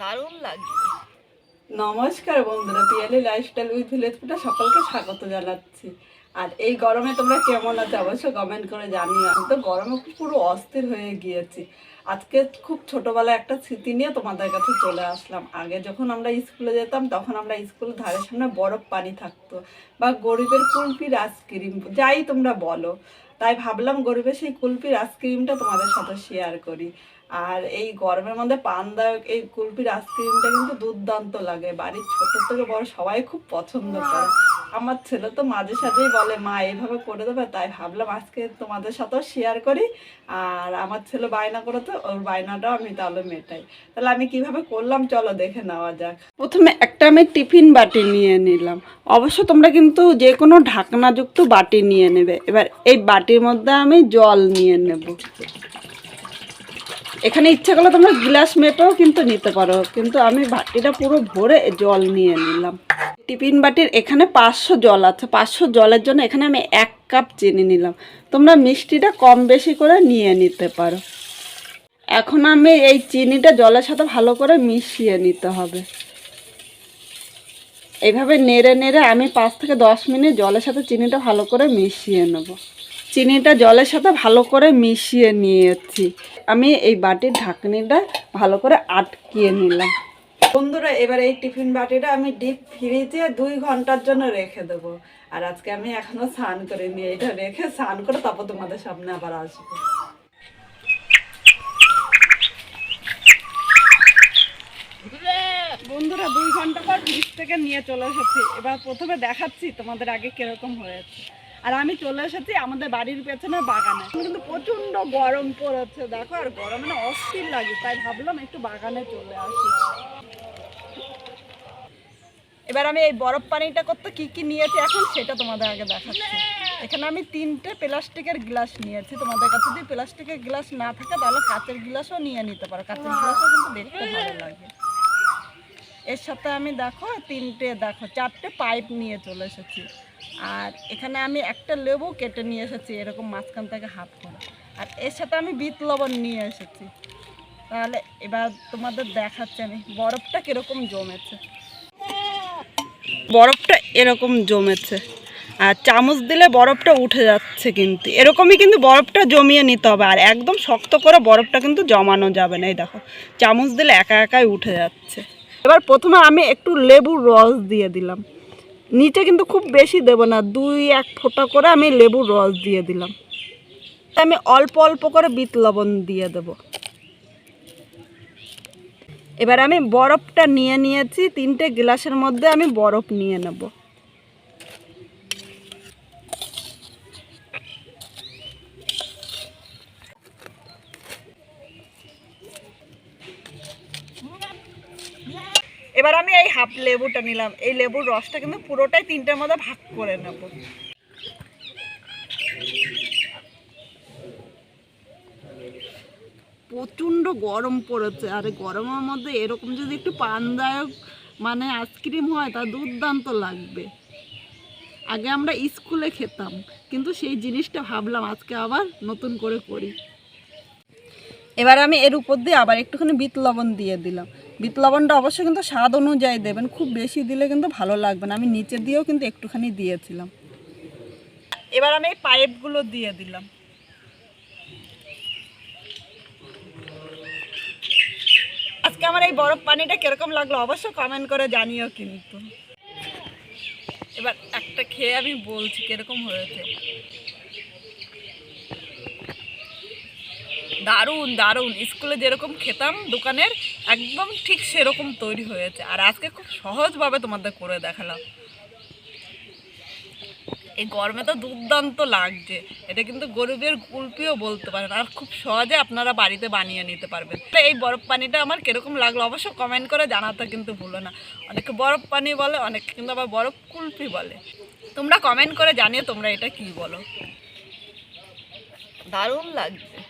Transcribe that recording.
দারুণ লাগছে নমস্কার বন্ধুরা, পিয়ালি লাইফস্টাইল উইথ ভিলেজপুটা সকলকে স্বাগত জানাচ্ছি। আর এই গরমে তোমরা কেমন আছো অবশ্যই কমেন্ট করে জানিও। আমি তো গরমে পুরো অস্থির হয়ে গিয়েছি। আজকে খুব ছোটবেলায় একটা স্মৃতি নিয়ে তোমাদের কাছে চলে আসলাম। আগে যখন আমরা স্কুলে যেতাম, তখন আমরা স্কুলের ধারের সামনে বরফ পানি থাকতো বা গরিবের কুলপির আইসক্রিম যাই তোমরা বলো। তাই ভাবলাম গরিবের সেই কুলপির আইসক্রিমটা তোমাদের সাথে শেয়ার করি। আর এই গরমের মধ্যে পানদায়ক এই কুলপির আইসক্রিমটা কিন্তু দুর্দান্ত লাগে। বাড়ির ছোট থেকে বড় সবাই খুব পছন্দ করে। আমার ছেলে তো মাঝে সাঝেই বলে, মা এইভাবে করে দেবে? তাই ভাবলাম আজকে তোমাদের সাথেও শেয়ার করি। আর আমার ছেলে বায়না করে তো ওর বায়নাটাও আমি তাহলে মেটাই। তাহলে আমি কীভাবে করলাম চলো দেখে নেওয়া যাক। প্রথমে একটা আমি টিফিন বাটি নিয়ে নিলাম। অবশ্য তোমরা কিন্তু যে কোনো ঢাকনাযুক্ত বাটি নিয়ে নেবে। এবার এই বাটির মধ্যে আমি জল নিয়ে নেব। এখানে ইচ্ছা করলে তোমরা গ্লাস মেপেও কিন্তু নিতে পারো, কিন্তু আমি বাটিটা পুরো ভরে জল নিয়ে নিলাম। টিফিন বাটির এখানে পাঁচশো জল আছে, পাঁচশো জলের জন্য এখানে আমি এক কাপ চিনি নিলাম। তোমরা মিষ্টিটা কম বেশি করে নিয়ে নিতে পারো। এখন আমি এই চিনিটা জলের সাথে ভালো করে মিশিয়ে নিতে হবে। এইভাবে নেড়ে নেড়ে আমি পাঁচ থেকে দশ মিনিট জলের সাথে চিনিটা ভালো করে মিশিয়ে নেব। চিনিটা জলের সাথে ভালো করে মিশিয়ে নিয়েছি। আমি এই বাটির ঢাকনিটা ভালো করে আটকিয়ে নিলাম। বন্ধুরা, এবার এই টিফিন বাটিটা আমি ডিপ ফ্রিজে দুই ঘণ্টার জন্য রেখে দেবো। আর আজকে আমি এখনও স্নান করে নিয়ে এটা রেখে স্নান করে তারপর তোমাদের সামনে আবার আসব। বন্ধুরা, দুই ঘণ্টা পর ফ্রিজ থেকে নিয়ে চলে এসেছি। এবার প্রথমে দেখাচ্ছি তোমাদের আগে কীরকম হয়েছে। আর আমি চলে এসেছি আমাদের বাড়ির পেছনে বাগানে। কিন্তু প্রচণ্ড গরম পড়েছে, দেখো, আর গরমে না অস্থির লাগে, তাই ভাবলাম একটু বাগানে চলে আসি। এবার আমি এই বরফ পানিটা করতে কি কি নিয়েছি এখন সেটা তোমাদের আগে দেখাচ্ছি। এখানে আমি তিনটে প্লাস্টিকের গ্লাস নিয়েছি, তোমাদের কাছে যদি প্লাস্টিকের গ্লাস না থাকে তাহলে কাঁচের গ্লাসও নিয়ে নিতে পারো, কাঁচের গ্লাসও কিন্তু দেখতে ভালো লাগে। এর সাথে আমি দেখো তিনটে দেখো, চারটে পাইপ নিয়ে চলে এসেছি। আর এখানে আমি একটা লেবু কেটে নিয়ে এসেছি, এরকম মাঝখান থেকে হাফ করে। আর এর সাথে আমি বিট লবণ নিয়ে এসেছি। তাহলে এবার তোমাদের দেখাচ্ছি আমি, বরফটা কীরকম জমেছে। বরফটা এরকম জমেছে। আর চামচ দিলে বরফটা উঠে যাচ্ছে কিন্তু, এরকমই কিন্তু বরফটা জমিয়ে নিতে হবে। আর একদম শক্ত করে বরফটা কিন্তু জমানো যাবে না, এই দেখো। চামচ দিলে একা একাই উঠে যাচ্ছে। এবার প্রথমে আমি একটু লেবুর রস দিয়ে দিলাম। নিচে কিন্তু খুব বেশি দেব না, দুই এক ফোঁটা করে আমি লেবুর রস দিয়ে দিলাম। আমি অল্প অল্প করে বিত লবণ দিয়ে দেব। এবার আমি বরফটা নিয়ে নিয়েছি, তিনটে গ্লাসের মধ্যে আমি বরফ নিয়ে নেব। এবার আমি এই হাফ লেবুটা নিলাম। এই লেবুর রসটা কিন্তু পুরোটাই তিনটের মধ্যে ভাগ করে নেব। প্রচণ্ড গরম পড়েছে। আর গরমের মধ্যে এরকম যদি একটু পানদায়ক মানে আইসক্রিম হয় তা দুর্দান্ত লাগবে। আগে আমরা স্কুলে খেতাম কিন্তু সেই জিনিসটা ভাবলাম আজকে আবার নতুন করে করি। এবার আমি এর উপর দিয়ে আবার একটুখানি বিট লবণ দিয়ে দিলাম। বিট লবণটা অবশ্যই কিন্তু স্বাদ অনুযায়ী দেবেন, খুব বেশি দিলে কিন্তু ভালো লাগবে না। আমি নিচে দিয়েও কিন্তু একটুখানি দিয়েছিলাম। এবার আমি এই পাইপগুলো দিয়ে দিলাম। আজকে আমার এই বরফ পানিটা কীরকম লাগল অবশ্যই কমেন্ট করে জানিও কিন্তু। এবার একটা খেয়ে আমি বলছি কীরকম হয়েছে। দারুণ দারুণ। স্কুলে যেরকম খেতাম, দোকানের একদম ঠিক সেরকম তৈরি হয়েছে। আর আজকে খুব সহজভাবে তোমাদের করে দেখালাম। এই গরমে তো দুর্দান্ত লাগছে। এটা কিন্তু গরিবের কুলপিও বলতে পারেন। আর খুব সহজে আপনারা বাড়িতে বানিয়ে নিতে পারবেন। এই বরফ পানিটা আমার কীরকম লাগল অবশ্য কমেন্ট করে জানাতে কিন্তু ভুলো না। অনেকে বরফ পানি বলে, অনেকে কিন্তু আবার বরফ কুলপি বলে। তোমরা কমেন্ট করে জানিয়ে তোমরা এটা কি বলো? দারুণ লাগছে।